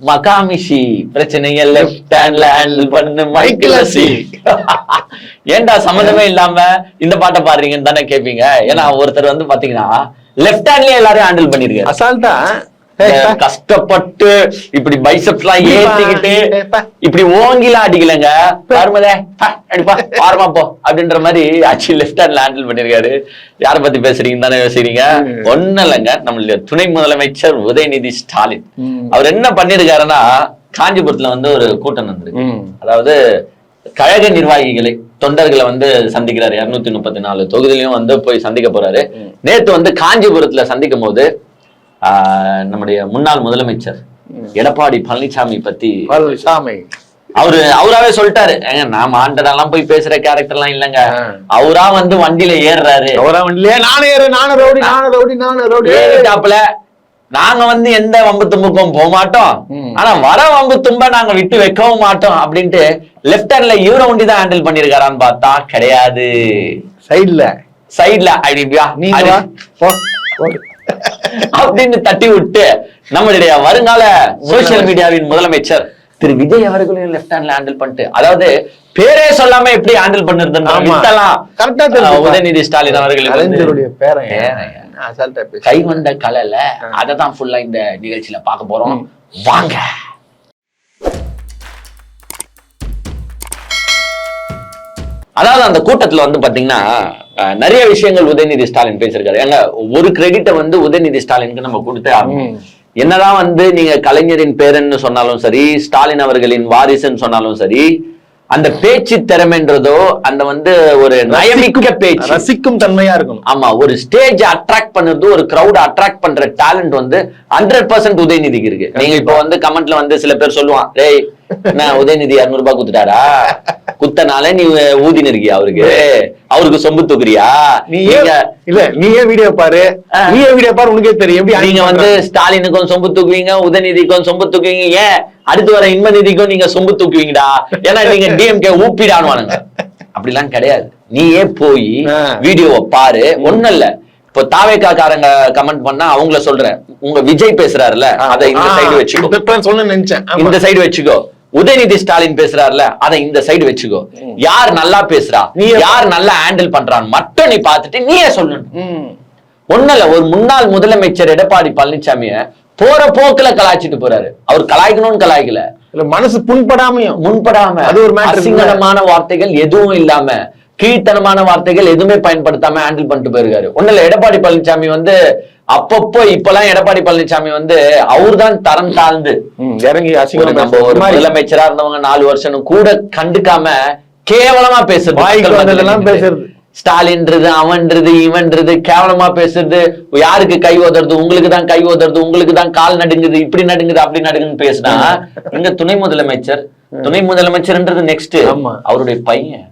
மகாமிஷி பிரச்சனைய லெஃப்ட் ஹேண்ட்ல ஹேண்டில் பண்ணு மைக்கிளசி ஏன்டா சம்மந்தமே இல்லாம இந்த பாட்டை பாடுறீங்கன்னு தானே கேப்பீங்க? ஏன்னா ஒருத்தர் வந்து பாத்தீங்கன்னா லெஃப்ட் ஹேண்ட்லயே எல்லாரையும் ஹேண்டில் பண்ணிருக்காரு. அசால்ட்டா கஷ்டப்பட்டு இப்படி பைசப்ஸ் எல்லாம் ஏத்திக்கிட்டு. இப்படி ஓங்கிலாம் அடிக்கலங்க. பாருமதே அடிப்பா பாருமா போ அப்படின்ற மாதிரி ஆக்சுவலி லெஃப்ட் ஹேண்ட்ல ஹேண்டில் பண்ணிருக்காரு. யார பத்தி பேசுறீங்க தானே யோசிக்கிறீங்க? ஒண்ணும் இல்லைங்க நம்மளுடைய துணை முதலமைச்சர் உதயநிதி ஸ்டாலின். அவர் என்ன பண்ணிருக்காருன்னா காஞ்சிபுரத்துல வந்து ஒரு கூட்டம் நடந்திருக்கு. அதாவது கழக நிர்வாகிகளை தொண்டர்களை வந்து சந்திக்கிறாரு. இருநூத்தி முப்பத்தி நாலு தொகுதியிலையும் வந்து போய் சந்திக்க போறாரு. நேத்து வந்து காஞ்சிபுரத்துல சந்திக்கும் போது நம்முடைய முன்னாள் முதலமைச்சர் எடப்பாடி பழனிசாமி பத்தி சாமி அவரு அவராவே சொல்லிட்டாரு. ஏங்க நான் ஆண்டடெல்லாம் போய் பேசுற கேரக்டர் எல்லாம் இல்லைங்க. அவரா வந்து வண்டியில ஏறுறாரு. அவரா இல்லையா நானே ஏறு நானும் ரவுடி நானும் ரவுடி நானும் ரவுடி. ஏறிட்டாப்புல நாங்க வந்து எந்த வம்பு தும்புக்கும் போக மாட்டோம். ஆனா வர வம்பு தும்ப நாங்க விட்டு வைக்கவும் மாட்டோம் அப்படின்ட்டு லெஃப்ட் ஹேண்ட்ல இவரை ஒண்டி தான் ஹேண்டில் பண்ணிருக்காரான்னு பார்த்தா கிடையாது. சைடுல சைடுல அப்படியா நீங்க. அப்படின்னு தட்டி விட்டு நம்மளுடைய வருங்கால சோசியல் மீடியாவின் முதலமைச்சர் திரு விஜய் அவர்களையும் லெஃப்ட் ஹேண்ட்ல ஹேண்டில் பண்ணிட்டு அதாவது பேரே சொல்லாம எப்படி ஹேண்டில் தெரிஞ்சுப்பா. உதயநிதி ஸ்டாலின் பேசு. கை வந்த கலைல அதை தான் ஃபுல்லா இந்த நிகழ்ச்சியில பார்க்க போறோம். வாங்க. அதாவது அந்த கூட்டத்துல வந்து பாத்தீங்கன்னா நிறைய விஷயங்கள் உதயநிதி ஸ்டாலின் பேசியிருக்காரு. ஏங்க ஒரு கிரெடிட்டை வந்து உதயநிதி ஸ்டாலினுக்கு நம்ம கொடுத்தே ஆகணும். என்னதான் வந்து நீங்க கலைஞரின் பேரன்னு சொன்னாலும் சரி ஸ்டாலின் அவர்களின் வாரிசுன்னு சொன்னாலும் சரி அந்த பேச்சு திறமைன்றதோ அந்த வந்து ஒரு நயமிக்க பேச்சு. ரசிக்கும் தன்மையா இருக்கணும். ஆமா ஒரு ஸ்டேஜ் அட்ராக்ட் பண்றது ஒரு கிரௌட் அட்ராக்ட் பண்ற டேலண்ட் வந்து ஹண்ட்ரட் பர்சன்ட் உதயநிதிக்கு இருக்கு. நீங்க இப்போ வந்து கமெண்ட்ல வந்து சில பேர் சொல்லுவான் டேய் என்ன உதயநிதி இருநூறு ரூபாய் குத்துட்டாரா குத்தனால நீ ஊதின இருக்கியா அவருக்கு? அவருக்கு சொம்பு தூக்குறியா? நீங்க இல்ல நீ ஏன் வீடியோ பாரு? ஆ. நீ ஏன் வீடியோ பாரு உனக்கே தெரியும். எப்படி நீங்க வந்து. ஸ்டாலினுக்கும் சொம்பு தூக்குவீங்க உதயநிதிக்கும் சொம்பு தூக்குவீங்க. ஏன்? அடுத்து வர இன்பநிதிக்கும் நீங்க சொம்பு தூக்குவீங்கடா. ஏன்னா நீங்க டிஎம்கே ஊப்பிடானுவானுங்க. அப்படிலாம் கிடையாது. நீயே போய். வீடியோவை பாரு? ஒண்ணும் இல்ல. இப்போ தாவேக்கா காரங்க கமெண்ட் பண்ணா அவங்கள சொல்றேன். உங்க விஜய் பேசுறாருல அதை இந்த சைடு வச்சுக்கோ. சொல்லணும்னு நினைச்சேன். இந்த சைடு வச்சுக்கோ. உதயநிதி ஸ்டாலின் பேசுறாருல அதை இந்த சைடு வச்சுக்கோ. யார் நல்லா பேசுறா? நீயே யார் நல்லா ஹேண்டில் பண்றான்னு மட்டும் நீ பார்த்துட்டு நீயே சொல்லணும். ம். ஒண்ணுல ஒரு முன்னாள் முதலமைச்சர் எடப்பாடி பழனிசாமிய போற போக்குல கலாய்ச்சிட்டு போறாரு. அவர் கலாய்க்கணும்னு கலாய்க்கல. இல்ல மனசு புண்படாமையும் முன்படாம அது ஒரு அசிங்கமான வார்த்தைகள் எதுவும் இல்லாம கீழ்த்தனமான வார்த்தைகள் எதுவுமே பயன்படுத்தாம ஹேண்டில் பண்ணிட்டு போயிருக்காரு. ஒண்ணுல எடப்பாடி பழனிசாமி வந்து அப்பப்போ இப்பெல்லாம் எடப்பாடி பழனிசாமி வந்து அவர்தான் தரம் தாழ்ந்து. இறங்கி நம்ம ஒரு முதலமைச்சரா இருந்தவங்க நாலு வருஷம் கூட கண்டுக்காம கேவலமா பேசுறது. ஸ்டாலின்றது அவன்றது இவன்றது கேவலமா பேசுறது. யாருக்கு கை ஓதுறது? உங்களுக்கு தான் கை ஓதுறது. உங்களுக்கு தான் கால் நடுங்குது. இப்படி நடுங்குது அப்படி நடுங்குன்னு பேசினா இங்க துணை முதலமைச்சர் துணை முதலமைச்சர்ன்றது நெக்ஸ்ட். அவருடைய பையன்.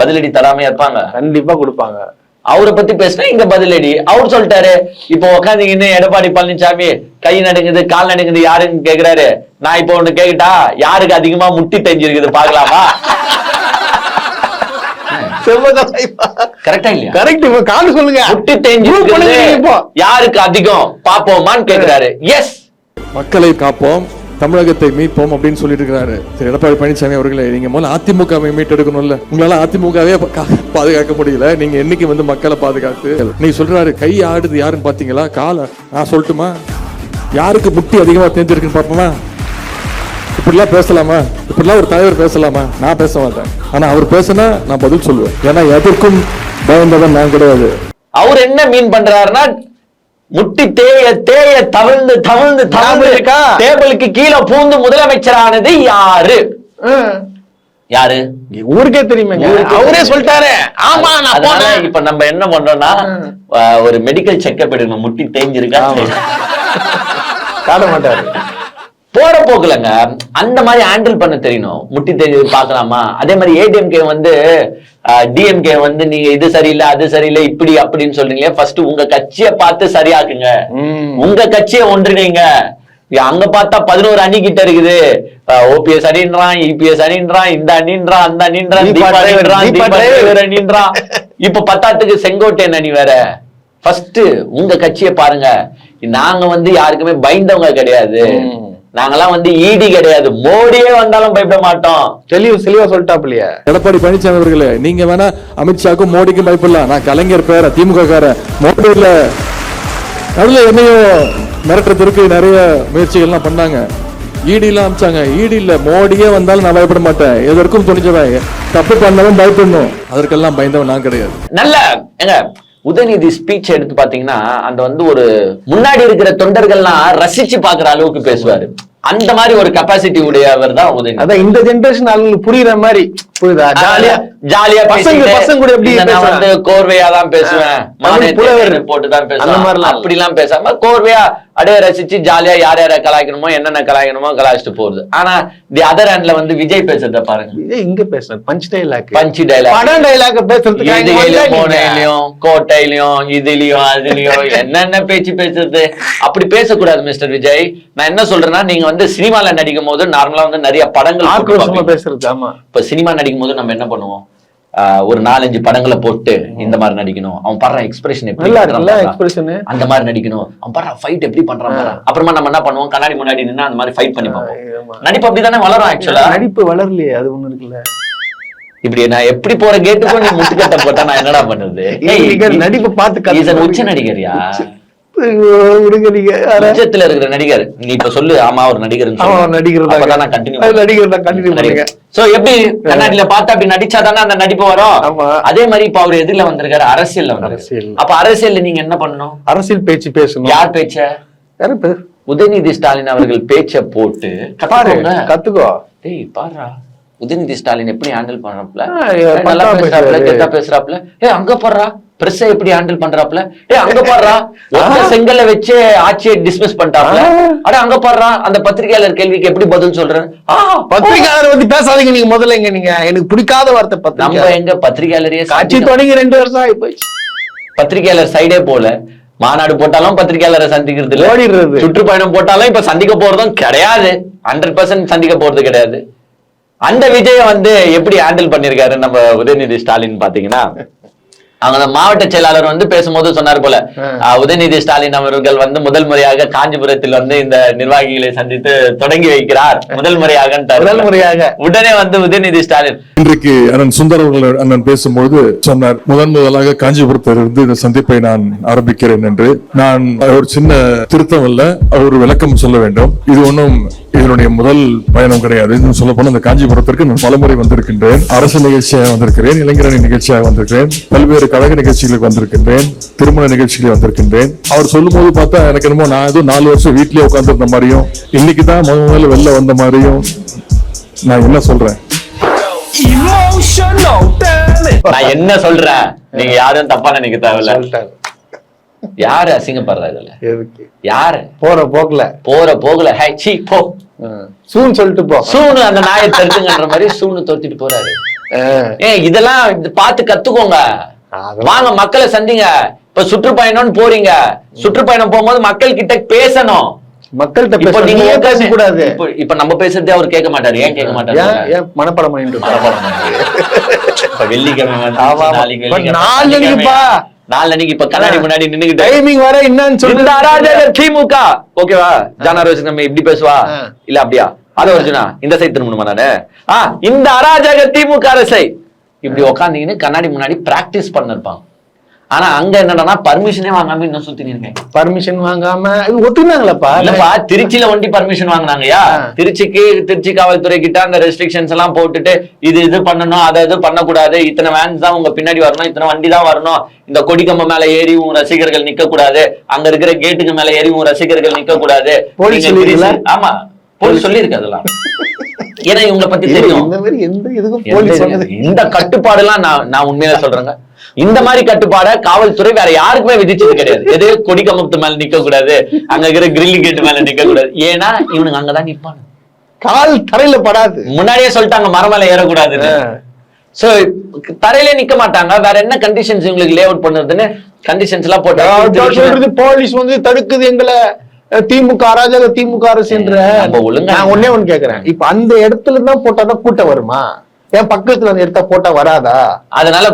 பதிலடி தராம இருப்பாங்க. கண்டிப்பா கொடுப்பாங்க. அவரை பத்தி பேசினா இங்க பதிலடி. அவர் சொல்லிட்டாரு இப்போ உட்காந்தீங்கன்னு எடப்பாடி பழனிசாமி கை நடுங்குது கால் நடுங்குது யாருன்னு கேக்குறாரு? நான் இப்போ ஒண்ணு கேக்கட்டா யாருக்கு அதிகமா முட்டி தெரிஞ்சிருக்குது பாக்கலாமா கரெக்டா இல்லையா? கரெக்ட் இப்ப கால் சொல்லுங்க. முட்டி இப்போ. யாருக்கு அதிகம்? பாப்போமான்னு கேக்குறாரு. எஸ் மக்களை காப்போம். தமிழகத்தை மீட்போம் அப்படின்னு சொல்லிட்டு இருக்கிறாரு திரு. எடப்பாடி பழனிசாமி அவர்களே நீங்க முதல்ல அதிமுகவை மீட்டெடுக்கணும்ல. உங்களால அதிமுகவே பாதுகாக்க முடியல. நீங்க என்னைக்கு வந்து மக்களை பாதுகாத்து நீங்க சொல்றாரு கை ஆடுது யாருன்னு பாத்தீங்களா? கால நான் சொல்லட்டுமா? யாருக்கு முட்டி அதிகமா தெரிஞ்சிருக்குன்னு பார்ப்போமா இப்படிலாம் பேசலாமா? இப்படிலாம் ஒரு தலைவர் பேசலாமா? நான் பேச மாட்டேன். ஆனா அவர் பேசினா நான் பதில் சொல்லுவேன். ஏன்னா எதற்கும் பயந்தவன் நான் கிடையாது. அவர் என்ன மீன் பண்றாருன்னா முட்டி தேய தேய தவிழ்ந்து தவிழ்ந்து தவிழ்ந்து? டேபிளுக்கு கீழே பூந்து முதலமைச்சரானது யாரு? யாரு? ஊருக்கே தெரியுமேங்க ஊருக்கே அவரே தெரியும். சொல்லிட்டாரு. ஆமா நான் இப்ப நம்ம என்ன பண்றோம்னா ஒரு மெடிக்கல் செக்அப் எடுக்கணும். முட்டி தேஞ்சிருக்கா? காட்ட மாட்டாரு. போற போக்குலங்க அந்த மாதிரி ஹேண்டில் பண்ண தெரியணும். முட்டி தேஞ்சு பார்க்கலாமா? அதே மாதிரி ஏடிஎம்கே வந்து டிஎம்கே வந்து நீங்க இது சரியில்லை அது சரியில்லை இப்படி அப்படின்னு சொல்றீங்களே ஃபர்ஸ்ட் உங்க கட்சியை பார்த்து சரியாக்குங்க. உங்க கட்சியை ஒன்றிணைங்க. அங்க பார்த்தா பதினோரு அணி கிட்ட இருக்குது. ஓபிஎஸ் அணின்றான் இபிஎஸ் அணின்றான் இந்த அணின்றான் அந்த அணின்றான் அணின்றான் இப்ப பத்தாத்துக்கு செங்கோட்டையன் அணி வேற. ஃபர்ஸ்ட் உங்க கட்சியை பாருங்க. நாங்க வந்து யாருக்குமே பயந்தவங்க கிடையாது. நாங்கெல்லாம் வந்து ஈடி கிடையாது. மோடியே வந்தாலும் பயப்பட மாட்டோம். தெளிவு தெளிவா சொல்லிட்டாப்லையே எடப்பாடி பழனிசாமி அவர்களே நீங்க வேணா அமித்ஷாக்கும் மோடிக்கும் பயப்படலாம். நான் கலைஞர் பேர திமுக கார மோடி இல்ல நடுவில் என்னையும் மிரட்டுறதுக்கு நிறைய முயற்சிகள்லாம் பண்ணாங்க. ஈடி எல்லாம் அமிச்சாங்க. ஈடி இல்ல மோடியே வந்தாலும் நான் பயப்பட மாட்டேன். எதற்கும் துணிஞ்சவன். தப்பு பண்ணவன் பயப்படணும். அதற்கெல்லாம் பயந்தவன் நான் கிடையாது. நல்ல ஏங்க உதயநிதி ஸ்பீச் எடுத்து பாத்தீங்கன்னா அந்த வந்து ஒரு முன்னாடி இருக்கிற தொண்டர்கள்லாம் ரசிச்சு பாக்குற அளவுக்கு பேசுவாரு. அந்த மாதிரி ஒரு கெப்பாசிட்டி உடையவர் தான் உதயநிதி. அதான் இந்த ஜெனரேஷன் ஆளுங்களுக்கு புரியுற மாதிரி புரியுதா? ஜாலியா ஜாலியா பசங்க- பசங்க கூட எப்படி நான்? வந்து கோர்வையா தான் பேசுவேன் தேனே போட்டு தான் பேசுவேன். இல்ல. அப்படிலாம் பேசாம கோர்வையா அப்படியே ரசிச்சு ஜாலியா யார் யார கலாய்க்கணுமோ என்னென்ன கலாய்க்கணுமோ கலாய்ச்சிட்டு போகுது ஆனா தி அதர் ஹேண்ட்ல வந்து விஜய் பேசுறத பாருங்க. இதே இங்க பேசுறேன் பஞ்ச் டைலாக் பஞ்சு டைலாக் படம் டைலாக் பேசுறதுக்கு மோனையிலயும் கோட்டையிலயும் இதுலயும் அதுலயும் என்னென்ன பேச்சு பேசுறது? அப்படி பேசக்கூடாது மிஸ்டர் விஜய். நான் என்ன சொல்றேன்னா நீங்க வந்து சினிமால நடிக்கும் போது நார்மலா வந்து நிறைய படங்கள். பேசுறது ஆமா. இப்ப சினிமா நடிக்கும் போது நம்ம என்ன பண்ணுவோம்? ஒரு நாலஞ்சு படங்களை போட்டு இந்த மாதிரி நடிக்கணும். அவன் படுற எக்ஸ்பிரஷன் எப்படி அந்த மாதிரி நடிக்கணும். அவன் படுற ஃபைட் எப்படி பண்றான். அப்புறமா நம்ம என்ன பண்ணுவோம்? கண்ணாடி முன்னாடி நின்னா அந்த மாதிரி ஃபைட் பண்ணி பார்ப்போம். நடிப்பு அப்படிதானே வளரும் ஆக்சுவலா நடிப்பு வளரலையே அது ஒண்ணு இருக்குல்ல. இப்படி நான் எப்படி போற கேட்டுக்கும் நீ முட்டுக்கட்டை போட்டா நான் என்னடா பண்றது நடிப்பை பார்த்து. உச்ச நடிகரியா? விடுங்க நீங்க. இருக்கிற நடிகர். நீ இப்ப சொல்லு ஆமா ஒரு நடிகர் ஆமா, நடிகர் கண்டினியூ நடிகர் தான் பண்ணுங்க. சோ எப்படி கண்ணாடியில பார்த்து அப்படி நடிச்சாதானே அந்த நடிப்பு வரும். அதே மாதிரி இப்ப அவர் எதுல வந்திருக்காரு அரசியல்ல அரசியல். அப்ப அரசியல்ல நீங்க என்ன பண்ணணும்? அரசியல் பேச்சு பேசணும். யார் பேச்ச? யாரு பேர் உதயநிதி ஸ்டாலின் அவர்கள் பேச்ச போட்டு. கத்துக்கோ. டேய் பாருடா. உதயநிதி ஸ்டாலின் எப்படி ஹேண்டில் பண்றாப்ல நல்லா பேசுறாப்ல. கெத்தா பேசுறாப்ல ஏ அங்க பாடுறா பிரஸ் எப்படி ஹேண்டில் பண்றாப்ல ஏ அங்க பாடுறா செங்கல்ல வச்சு ஆட்சியை டிஸ்மிஸ் பண்ணிட்டாப்ல ஆ. அட அங்க பாடுறா அந்த பத்திரிகையாளர் கேள்விக்கு எப்படி பதில் சொல்றேன்? பத்திரிகையாளர் பத்தி பேசாதீங்க நீங்க முதல்ல எங்க நீங்க. எனக்கு பிடிக்காத வார்த்தை நம்ம பத்திரிகை எங்க பத்திரிகையாளரையே சாட்சி தொடங்கி ரெண்டு வருஷம் ஆகி போயிடுச்சு பத்திரிகையாளர் சைடே போல. மாநாடு போட்டாலும் பத்திரிகையாளரை சந்திக்கிறது இல்ல. ஓடிடுறது. சுற்றுப்பயணம் போட்டாலும் இப்ப சந்திக்க போறதும் கிடையாது. ஹண்ட்ரட் பர்சன்ட் சந்திக்க போறது கிடையாது. அந்த விஜய வந்து எப்படி ஹேண்டில் பண்ணிருக்காரு நம்ம உதயநிதி ஸ்டாலின் பாத்தீங்கன்னா அவங்க அந்த மாவட்ட செயலாளர் வந்து பேசும்போது சொன்னார் போல உதயநிதி ஸ்டாலின் அவர்கள் வந்து முதல் முறையாக காஞ்சிபுரத்தில் வந்து இந்த நிர்வாகிகளை சந்தித்து தொடங்கி வைக்கிறார். முதல் முறையாக முதல் முறையாக. உடனே வந்து உதயநிதி ஸ்டாலின் இன்றைக்கு அண்ணன் சுந்தர் அவர்கள் அண்ணன் பேசும்போது சொன்னார் முதன் முதலாக காஞ்சிபுரத்திலிருந்து இந்த சந்திப்பை நான் ஆரம்பிக்கிறேன் என்று. நான் ஒரு சின்ன திருத்தம் அல்ல ஒரு விளக்கம் சொல்ல வேண்டும். இது ஒன்றும் இதனுடைய முதல் பயணம் கிடையாது. சொல்ல போனா இந்த காஞ்சிபுரத்திற்கு நான் பலமுறை வந்திருக்கின்றேன். அரசு நிகழ்ச்சியாக வந்திருக்கிறேன் இளைஞரணி நிகழ்ச்சியாக வந்திருக்கிறேன் பல்வேறு கழக நிகழ்ச்சிகளுக்கு வந்திருக்கின்றேன் திருமண நிகழ்ச்சிகளுக்கு வந்திருக்கின்றேன். அவர் சொல்லும்போது பார்த்தா எனக்கு என்னமோ நான் ஏதோ நாலு வருஷம் வீட்லயே உட்கார்ந்திருந்த மாதிரியும் இன்னைக்கு தான் முதல் முதல்ல வெளில வந்த மாதிரியும் நான் என்ன சொல்றேன்? நான் என்ன சொல்றேன்? நீங்க யாரும் தப்பா நினைக்க தேவையில்ல. யாரு அசிங்கப்படுறா இதுல? எதுக்கு? யாரு? போற போக்குல. போற போகல ஹை சீ போ. சூன் சொல்லிட்டு போ. சூனு அந்த நாயை தடுத்துங்கன்ற மாதிரி சூனு தோத்திட்டு போறாரு. ஏன் இதெல்லாம் இது பார்த்து கத்துக்கோங்க. வாங்க மக்களை சந்திங்க. இப்ப சுற்றுப்பயணம்னு போறீங்க. சுற்றுப்பயணம் போகும்போது மக்கள் கிட்ட பேசணும். மக்கள்கிட்ட பேச நீங்க உட்கார்ந்து- பேசக்கூடாது? இப்ப நம்ம பேசுறதே அவர் கேட்க மாட்டாரு. ஏன் கேட்க மாட்டாரு? மனப்பாடம்? இப்ப வெள்ளிக்கிழமை நாளைக்கு இப்ப கண்ணாடி முன்னாடி நின்னுகிட்டு டைமிங் வர என்னன்னு இந்த சொல்லி திமுக. ஓகேவா? ஜானா ரோஸ் நம்ம இப்படி பேசுவா. இல்ல அப்படியா? அத இந்த சைடு திரும்பணுமா நானு? இந்த அராஜக திமுக அரசை. இப்படி உக்காந்தீங்கன்னு கண்ணாடி முன்னாடி பிராக்டிஸ் பண்ணிருப்பாங்க. ஆனா அங்க என்னடா பர்மிஷனே வாங்காம இன்னும் சுத்தி பர்மிஷன் வாங்காம இது ஒத்துனாங்களப்பா இல்லப்பா திருச்சியில ஒண்டி பர்மிஷன் வாங்குனாங்கயா. திருச்சிக்கு திருச்சி காவல்துறை கிட்ட அந்த ரெஸ்ட்ரிக்ஷன்ஸ் எல்லாம் போட்டுட்டு இது இது பண்ணணும் அதை இது பண்ணக்கூடாது. இத்தனை வேன்ஸ் தான் உங்க பின்னாடி வரணும் இத்தனை வண்டி தான் வரணும். இந்த கொடிக்கம்ப மேல ஏறி உங்க ரசிகர்கள் நிக்க கூடாது அங்க இருக்கிற கேட்டுக்கு மேல ஏறி உங்க ரசிகர்கள் நிக்க கூடாது போலீஸ் ஆமா போலீஸ் சொல்லியிருக்கு அதெல்லாம். ஏன்னா இவங்களை பத்தி தெரியும். இந்த கட்டுப்பாடு எல்லாம் நான் நான் உண்மையில சொல்றேங்க. இந்த மாதிரி கட்டுப்பாட காவல்துறை வேற யாருக்குமே விதிச்சது கிடையாது. எது? கொடிக்கம்பத்து மேல நிக்க கூடாது அங்க இருக்கிற கிரில் கேட் மேல நிக்க கூடாது ஏன்னா இவனுங்க அங்கதான் நிப்பானு கால் தரையில படாது. முன்னாடியே சொல்லிட்டாங்க மரமலை ஏறக்கூடாதுன்னு. சோ தரையிலே நிக்க மாட்டாங்க. வேற என்ன கண்டிஷன்ஸ் இவங்களுக்கு லே அவுட் பண்ணுறதுன்னு கண்டிஷன்ஸ் எல்லாம் அதாவது போட்டு சொல்றது போலீஸ் வந்து தடுக்குது எங்களை. திமுக அராஜக திமுக நம்ம ஒழுங்கா- நான் ஒண்ணே ஒண்ணு கேக்குறேன். இப்ப அந்த இடத்துல தான் போட்டாதான் கூட்டம் வருமா? என் பக்கத்துல அந்த இடத்த போட்டா வராதா? அதனால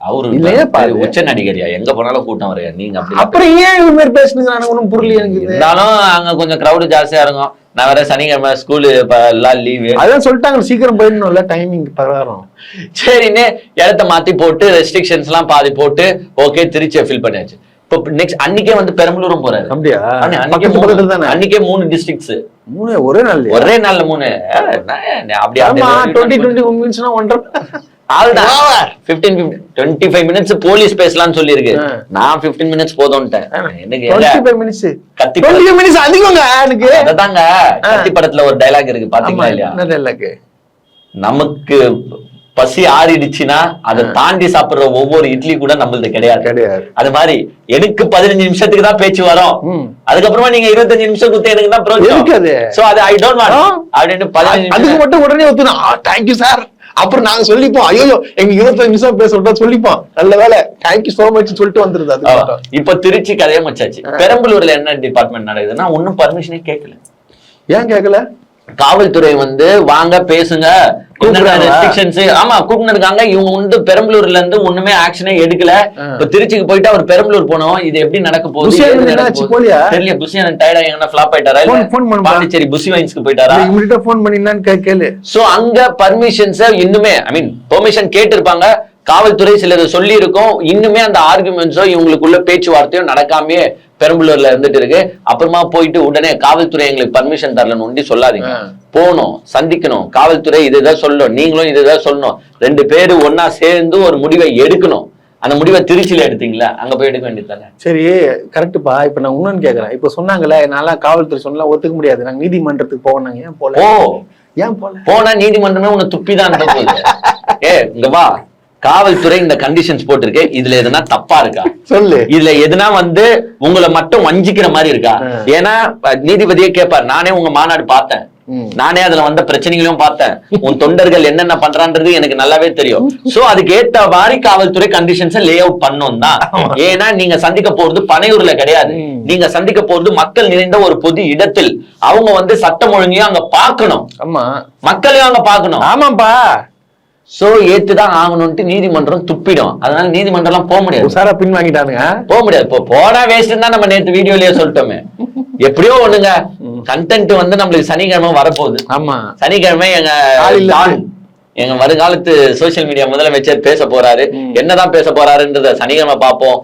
அவரு. உச்ச நடிகரியா? எங்க போனாலும் கூட்டம் வரையா? நீங்க அப்புறம் ஏன் இது மாதிரி பேசுனீங்க? நான் ஒண்ணும் புரியல எனக்கு இருந்தாலும் அங்க கொஞ்சம் கிரௌடு ஜாஸ்தியா இருக்கும். நான் வேற சனிக்கிழமை ஸ்கூலு எல்லாம் லீவு அதான் சொல்லிட்டாங்க சீக்கிரம் போயிடணும்ல டைமிங் பிரகாரம். சரின்னு இடத்த மாத்தி போட்டு ரெஸ்ட்ரிக்ஷன்ஸ் எல்லாம் பாதி போட்டு ஓகே திருச்சியை ஃபில் பண்ணியாச்சு. இப்போ நெக்ஸ்ட் அன்னைக்கே வந்து பெரம்பலூரும் போறாரு. அப்படியா? அன்னை- அன்னைக்கே மூணு- டிஸ்ட்ரிக்ட்ஸ் மூணு ஒரே நாள் ஒரே நாள்ல மூணு. அஹ், நான் அப்படி ஆமா அப்படி டுவெண்ட்டி ஒன்றரை ஆள்தான் 15 டுவெண்ட்டி ஃபைவ் மினிட்ஸ் போலீஸ் பேசலாம்னு சொல்லியிருக்கு. ஆ. நான் 15 மினிட்ஸ் போதும்ட்டேன். எனக்கு கத்தி மினிட்ஸ் அதிகங்க எனக்கு. அததாங்க. கத்தி படத்துல ஒரு டைலாக் இருக்கு. பாத்தீங்களா இல்லையா? நமக்கு பசி ஆறிடுச்சுன்னா அதை தாண்டி சாப்பிடுற ஒவ்வொரு இட்லி கூட நம்மளது கிடையாது. கிடையாது. அது மாதிரி எனக்கு பதினஞ்சு நிமிஷத்துக்கு தான் பேச்சு வரும். அதுக்கப்புறமா நீங்க இருபத்தஞ்சு நிமிஷம் குத்து எனக்கு தான் எதுக்கு அது? I don't want. அப்படின்னு பதினஞ்சு அதுக்கு மட்டும் உடனே ஒத்துனா தேங்க்யூ சார் அப்புறம் நாங்க சொல்லிப்போம் ஐயோ எங்க இருபத்தஞ்சு நிமிஷம் பேச விட்டா சொல்லிப்போம் நல்ல வேலை தேங்க்யூ சோ மச் சொல்லிட்டு வந்துருது அது. இப்ப திருச்சி கதையை மச்சாச்சு பெரம்பலூர்ல என்ன டிபார்ட்மெண்ட் நடக்குதுன்னா ஒன்னும் பர்மிஷனே கேட்கல. ஏன் கேட்கல? காவல்துறை வந்து வாங்க பேசுங்க. ஆமா கூப்பிட்டு இருக்காங்க. இவங்க வந்து பெரம்பலூர்ல இருந்து ஒண்ணுமே ஆக்ஷனே எடுக்கல. இப்ப திருச்சிக்கு போயிட்டு அவர் பெரம்பலூர் போனோம். இது எப்படி நடக்க போகுது? தெரியல. புஷியானந்த் டயர்டா எங்கன்னா ஃபிளாப் ஆயிட்டாரா. பாண்டிச்சேரி புஷி வைன்ஸ்க்கு போயிட்டாரா? இம்மிடியா போன் பண்ணி என்னன்னு கே- கேளு. சோ அங்க பர்மிஷன்ஸ் இன்னுமே ஐ மீன் பெர்மிஷன் கேட்டிருப்பாங்க. காவல்துறை சிலது சொல்லி இருக்கும் இன்னுமே அந்த ஆர்குமெண்ட்ஸோ இவங்களுக்குள்ள பேச்சுவார்த்தையோ நடக்காமயே பெரம்பலூர்ல இருந்துட்டு இருக்கு. அப்புறமா போயிட்டு உடனே காவல்துறை எங்களுக்கு பர்மிஷன் தரலன்னு ஒண்டி சொல்லாதீங்க. போகணும் சந்திக்கணும். காவல்துறை இதுதான் சொல்லணும். நீங்களும் இதுதான் சொல்லணும். ரெண்டு பேரு ஒன்னா சேர்ந்து ஒரு முடிவை எடுக்கணும். அந்த முடிவை திருச்சியில எடுத்தீங்களா? அங்க போய் எடுக்க வேண்டியது தானே சரி கரெக்டுப்பா இப்ப நான் இன்னொன்னு கேக்குறேன். இப்ப சொன்னாங்கல்ல என்னால காவல்துறை சொன்னா ஒத்துக்க முடியாது. நாங்க நீதிமன்றத்துக்கு போனாங்க ஏன் போல? ஓ ஏன் போல? போனா நீதிமன்றமே உன்னை துப்பிதான் ஏ இங்க வா. காவல்துறை இந்த கண்டிஷன்ஸ் போட்டிருக்கு. இதுல எதுனா தப்பா இருக்கா? சொல்லு. இதுல எதுனா வந்து உங்களை மட்டும் வஞ்சிக்கிற மாதிரி இருக்கா. ஏன்னா நீதிபதியே கேட்பார் நானே உங்க மாநாடு பார்த்தேன். நானே அதுல வந்த பிரச்சனைகளையும் பார்த்தேன். உன் தொண்டர்கள் என்னென்ன பண்றான்றது எனக்கு நல்லாவே தெரியும். சோ அதுக்கு ஏத்த மாதிரி காவல்துறை கண்டிஷன்ஸ் லே அவுட் பண்ணும் தான். ஏன்னா நீங்க சந்திக்க போறது பனையூர்ல கிடையாது. நீங்க சந்திக்க போறது மக்கள் நிறைந்த ஒரு பொது இடத்தில். அவங்க வந்து சட்டம் ஒழுங்கையும் அங்க பார்க்கணும். ஆமா. மக்களையும் அங்க பார்க்கணும். ஆமாப்பா சோ ஏத்துதான் ஆகணும்ட்டு நீதிமன்றம் துப்பிடும். அதனால நீதிமன்றம் போக முடியாது. உசாரா பின் வாங்கிட்டானுங்க போக முடியாது. இப்போ போனா வேஸ்ட் தான் நம்ம நேத்து வீடியோலயே சொல்லிட்டோமே. எப்படியோ ஒண்ணுங்க. கண்டென்ட் வந்து நம்மளுக்கு சனிக்கிழமை வரப்போகுது. ஆமா. சனிக்கிழமை எங்க எங்க வருங்காலத்து சோசியல் மீடியா முதலமைச்சர் பேச போறாரு. என்னதான் பேச போறாருன்றத சனிக்கிழமை பார்ப்போம்.